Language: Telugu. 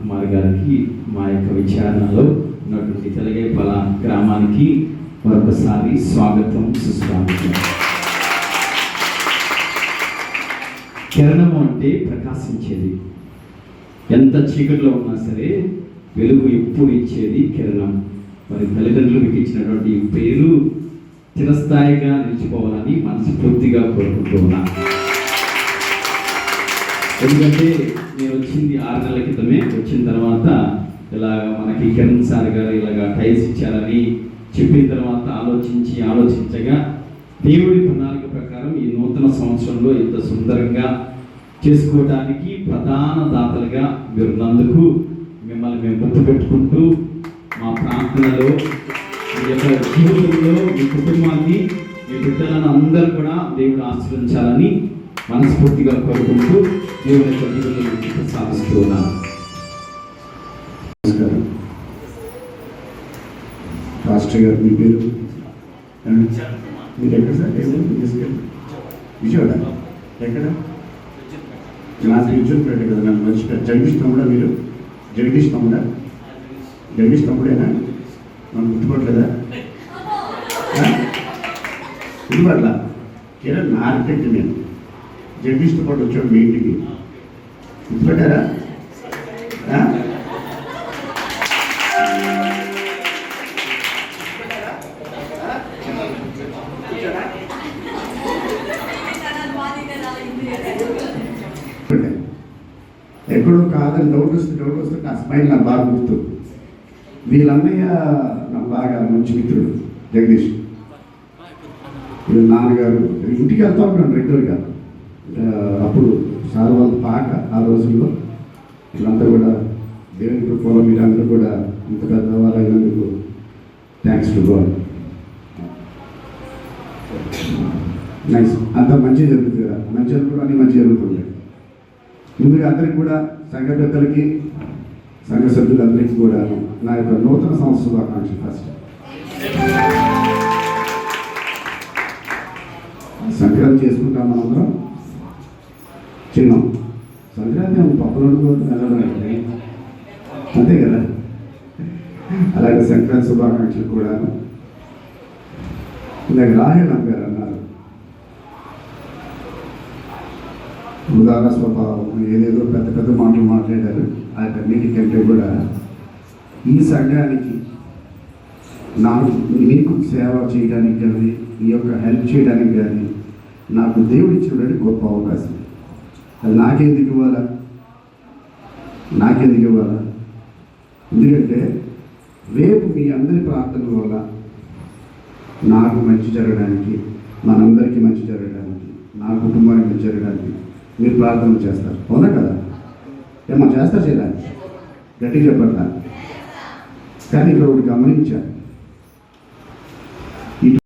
కుమార్ గారికి మా యొక్క విచారణలో ఉన్నటువంటి తెలగేపల గ్రామానికి మరొకసారి స్వాగతం సుస్వాగతం. కిరణము అంటే ప్రకాశించేది. ఎంత చీకటిలో ఉన్నా సరే వెలుగు ఎప్పుడు ఇచ్చేది కిరణం. మరి తల్లిదండ్రులు మీకు ఇచ్చినటువంటి పేరు చిరస్థాయిగా నిలిచిపోవాలని మనస్ఫూర్తిగా కోరుకుంటూ కోరుకుంటున్నాను. ఎందుకంటే నేను వచ్చింది ఆరు నెలల క్రితమే. వచ్చిన తర్వాత ఇలా మనకి కిరణ్ సార్ గారు ఇలాగా టైల్స్ ఇచ్చారని చెప్పిన తర్వాత ఆలోచించి ఆలోచించగా దేవుడి ప్రణాళిక ప్రకారం ఈ నూతన సంవత్సరంలో ఇంత సుందరంగా చేసుకోవడానికి ప్రధాన దాతలుగా మీరున్నందుకు మిమ్మల్ని మేము గుర్తుపెట్టుకుంటూ మా ప్రార్థనలో మీ యొక్క జీవితంలో మీ కుటుంబాన్ని మీ బిడ్డలను అందరూ కూడా దేవుడు ఆశ్రయించాలని మనస్ఫూర్తిగా కోరుకుంటూ దేవుని యొక్క జీవితంలో సాధిస్తూ ఉన్నాను. రాష్ట్ర గారు మీ పేరు? మీరు ఎక్కడ సార్? విజయవాడ. ఎక్కడ? నా విజయపేట కదా నన్ను మర్చిపోయారు. జగదీష్ తమ్ముడా మీరు? జగదీష్ తమ్ముడా? జగదీష్ తమ్ముడేనా? మనం గుర్తుపట్టలేదా? గుర్తుపట్ల కేరళ నా ఆర్కిటెక్ట్ నేను. జగదీష్తో పాటు వచ్చాడు మీ ఇంటికి గుర్తుపెట్టారా ఎక్కడో కాదని డౌట్ వస్తే డౌట్ వస్తే నా స్మైల్ నాకు బాగా గుర్తు. వీళ్ళన్నయ్య నాకు బాగా మంచి మిత్రుడు జగదీష్. వీళ్ళ నాన్నగారు. ఇంటికి వెళ్తా ఉంటాను రెగ్యులర్గా. అప్పుడు సార్ వాళ్ళ పాక ఆ రోజుల్లో వీళ్ళంతా కూడా దేవుని కృపలో మీరందరూ కూడా ఇంత పెద్దవాళ్ళు థ్యాంక్స్ టు గాడ్ నైస్ అంత మంచి జరుగుతుంది కదా. మంచి జరుగుతుంది అన్ని మంచి జరుగుతుంది ముందుగా అందరికి కూడా సంఘ పెద్దలకి సంఘ సభ్యులందరికీ కూడా నా యొక్క నూతన సంస్థ శుభాకాంక్షలు ఫస్ట్ సంక్రాంతి చేసుకుంటాం మనందరం చిన్న. సంక్రాంతి పక్కన పప్పులు వెళ్ళడం అంతే కదా? అలాగే సంక్రాంతి శుభాకాంక్షలు కూడా ఇందాక రాహేళం గారు అన్నారు. ఉదాహరణ స్వభావం ఏదేదో పెద్ద పెద్ద మాటలు మాట్లాడారు. వాటన్నిటికంటే కూడా ఈ సంఘానికి నాకు మీకు సేవ చేయడానికి కానీ ఈ యొక్క హెల్ప్ చేయడానికి కానీ నాకు దేవుడు ఇచ్చినటువంటి గొప్ప అవకాశం. అది నాకెందుకు ఇవ్వాలా? నాకెందుకు ఇవ్వాలా? ఎందుకంటే రేపు మీ అందరి ప్రార్థనల వల్ల నాకు మంచి జరగడానికి మనందరికీ మంచి జరగడానికి నా కుటుంబానికి మంచి జరగడానికి మీరు ప్రార్థన చేస్తారు. అవునా కదా? ఏమో చేస్తారు చేయడానికి? గట్టిగా చెప్పట్లా? కానీ ఇక్కడ ఒకటి గమనించాను